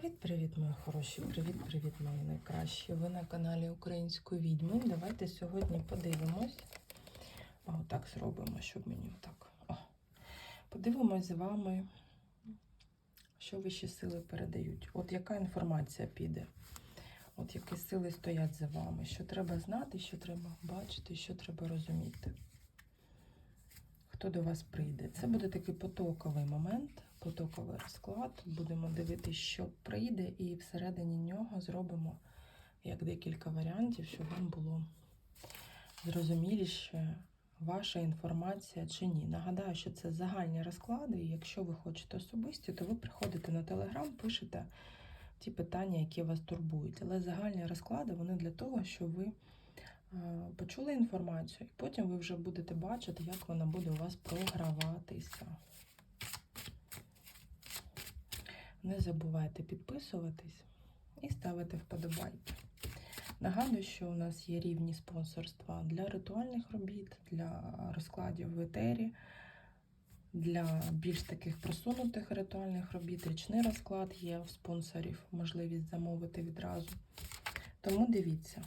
Привіт-привіт, мої хороші! Привіт-привіт, мої найкращі! Ви на каналі Української відьми. Давайте сьогодні подивимось. Отак зробимо, щоб мені отак. О. Подивимось з вами, що вищі сили передають. От яка інформація піде? От які сили стоять за вами? Що треба знати, що треба бачити, що треба розуміти. Хто до вас прийде? Це буде такий потоковий момент, потоковий розклад. Будемо дивитися, що прийде, і всередині нього зробимо як декілька варіантів, щоб вам було зрозуміліше ваша інформація чи ні. Нагадаю, що це загальні розклади, і якщо ви хочете особисті, то ви приходите на телеграм, пишете ті питання, які вас турбують. Але загальні розклади вони для того, щоб ви е, почули інформацію, і потім ви вже будете бачити, як вона буде у вас програватися. Не забувайте підписуватись і ставити вподобайки. Нагадую, що у нас є рівні спонсорства для ритуальних робіт, для розкладів в етері, для більш таких просунутих ритуальних робіт. Річний розклад є у спонсорів, можливість замовити відразу. Тому дивіться.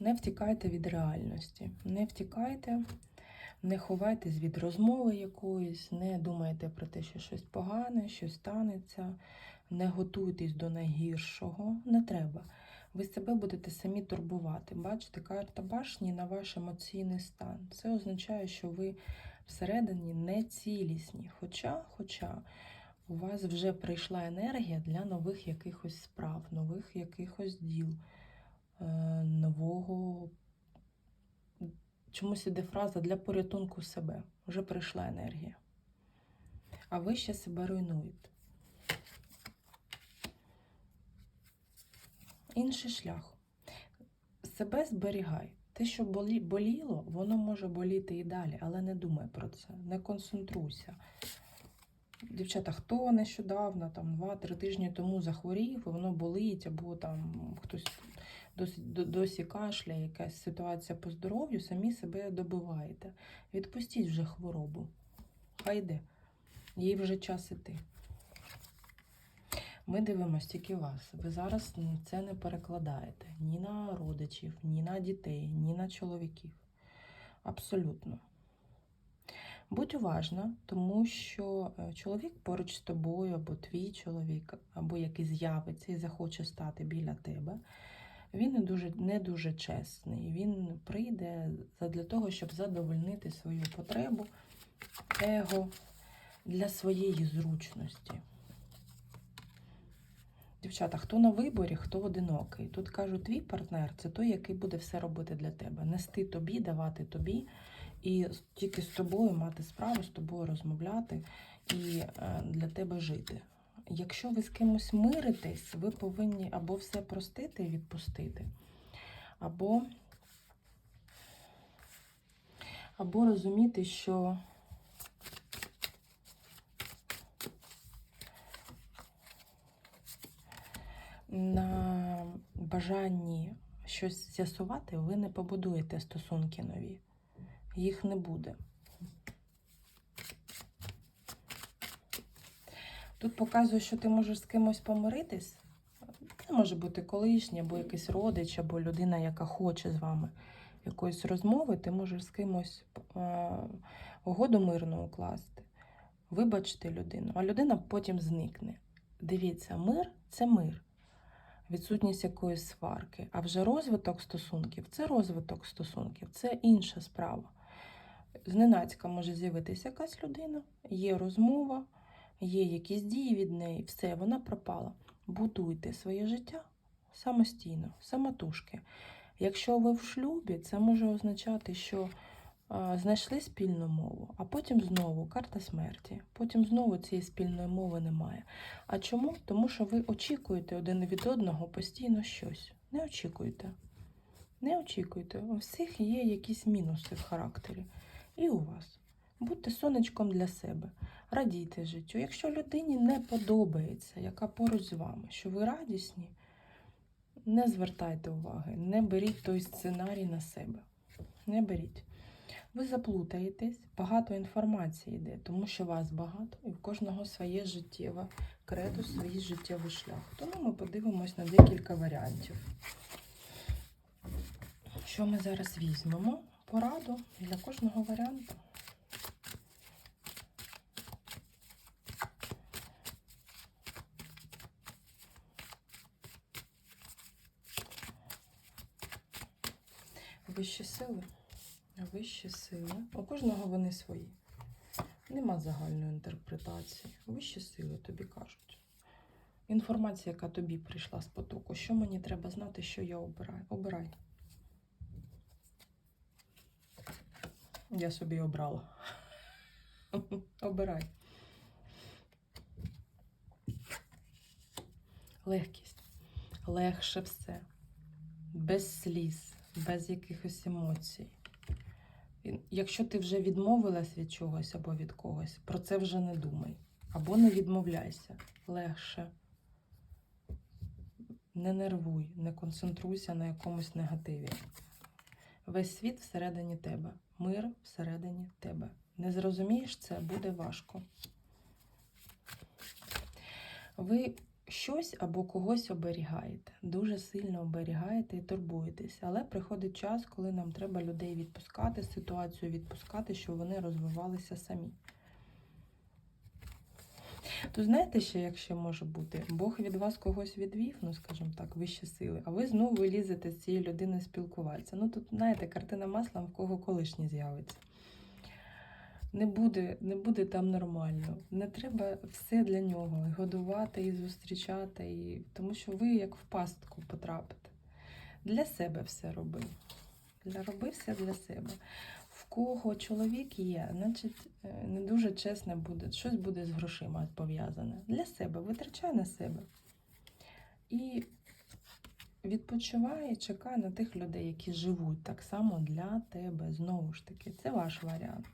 Не втікайте від реальності, не втікайте, не ховайтесь від розмови якоїсь, не думайте про те, що щось погане, щось станеться, не готуйтесь до найгіршого, не треба. Ви себе будете самі турбувати. Бачите, карта башні на ваш емоційний стан. Це означає, що ви всередині не цілісні. Хоча, хоча у вас вже прийшла енергія для нових якихось справ, нових якихось діл, нового. Чомусь іде фраза для порятунку себе. Вже прийшла енергія. А ви ще себе руйнуєте. Інший шлях. Себе зберігай. Те, що боліло, воно може боліти і далі, але не думай про це, не концентруйся. Дівчата, хто нещодавно, там, 2-3 тижні тому захворів, воно болить, або там хтось досі, досі кашляє, якась ситуація по здоров'ю, самі себе добиваєте. Відпустіть вже хворобу. Хай йде. Їй вже час іти. Ми дивимося тільки вас. Ви зараз це не перекладаєте ні на родичів, ні на дітей, ні на чоловіків. Абсолютно. Будь уважна, тому що е, чоловік поруч з тобою, або твій чоловік, або який з'явиться і захоче стати біля тебе, він не дуже, не дуже чесний. Він прийде для того, щоб задовольнити свою потребу, его для своєї зручності. Дівчата, хто на виборі, хто одинокий. Тут кажу, твій партнер це той, який буде все робити для тебе. Нести тобі, давати тобі, і тільки з тобою мати справу, з тобою розмовляти і е, для тебе жити. Якщо ви з кимось миритесь, ви повинні або все простити і відпустити, або, або розуміти, що на бажанні щось з'ясувати, ви не побудуєте стосунки нові. Їх не буде. Тут показує, що ти можеш з кимось помиритись. Це може бути колишній, або якийсь родич, або людина, яка хоче з вами якоїсь розмови, ти можеш з кимось е, угоду мирну укласти, вибачити людину, а людина потім зникне. Дивіться, мир це мир відсутність якоїсь сварки. А вже розвиток стосунків це розвиток стосунків, це інша справа. Зненацька може з'явитися якась людина, є розмова, є якісь дії від неї, все, вона пропала. Будуйте своє життя самостійно, самотужки. Якщо ви в шлюбі, це може означати, що знайшли спільну мову, а потім знову карта смерті. Потім знову цієї спільної мови немає. А чому? Тому що ви очікуєте один від одного постійно щось. Не очікуйте. Не очікуйте. У всіх є якісь мінуси в характері. І у вас. Будьте сонечком для себе, радійте життю. Якщо людині не подобається, яка поруч з вами, що ви радісні, не звертайте уваги, не беріть той сценарій на себе. Не беріть. Ви заплутаєтесь, багато інформації йде, тому що вас багато, і в кожного своє життєве кредо, свій життєвий шлях. Тому ми подивимось на декілька варіантів. Що ми зараз візьмемо? Пораду для кожного варіанту. Вищі сили. Вищі сили. У кожного вони свої. Нема загальної інтерпретації. Вищі сили тобі кажуть. Інформація, яка тобі прийшла з потоку. Що мені треба знати, що я обираю? Обирай. Я собі обрала. Обирай. Легкість. Легше все. Без сліз, без якихось емоцій. Якщо ти вже відмовилась від чогось або від когось, про це вже не думай. Або не відмовляйся. Легше. Не нервуй, не концентруйся на якомусь негативі. Весь світ всередині тебе. Мир всередині тебе. Не зрозумієш це, буде важко. Ви щось або когось оберігаєте, дуже сильно оберігаєте і турбуєтесь. Але приходить час, коли нам треба людей відпускати, ситуацію відпускати, щоб вони розвивалися самі. То знаєте ще, як може бути? Бог від вас когось відвів, ну скажімо так, вищі сили, а ви знову лізете з цією людиною спілкуватися. Ну тут, знаєте, картина маслом, в кого колишній з'явиться. Не буде, не буде там нормально. Не треба все для нього годувати, і зустрічати, і... тому що ви як в пастку потрапите. Для себе все роби. Роби все для себе. В кого чоловік є, значить е, не дуже чесне буде, щось буде з грошима пов'язане. Для себе, витрачай на себе. І відпочивай чекай на тих людей, які живуть так само для тебе. Знову ж таки, це ваш варіант.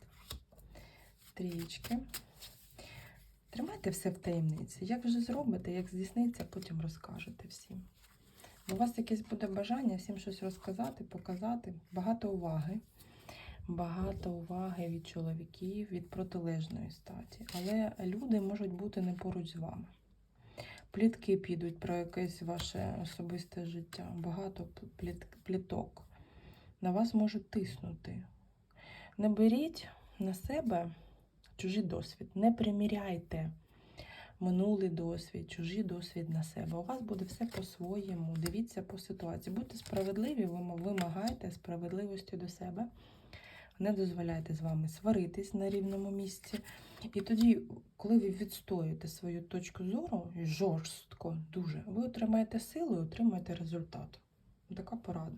Трієчки. Тримайте все в таємниці. Як вже зробите, як здійсниться, потім розкажете всім. У вас якесь буде бажання всім щось розказати, показати. Багато уваги. Багато уваги від чоловіків, від протилежної статі. Але люди можуть бути не поруч з вами. Плітки підуть про якесь ваше особисте життя. Багато пліт- пліток. На вас можуть тиснути. Не беріть на себе чужий досвід. Не приміряйте минулий досвід, чужий досвід на себе. У вас буде все по-своєму. Дивіться по ситуації. Будьте справедливі, ви вимагайте справедливості до себе. Не дозволяйте з вами сваритись на рівному місці. І тоді, коли ви відстоїте свою точку зору жорстко, дуже, ви отримаєте силу і отримаєте результат. Така порада.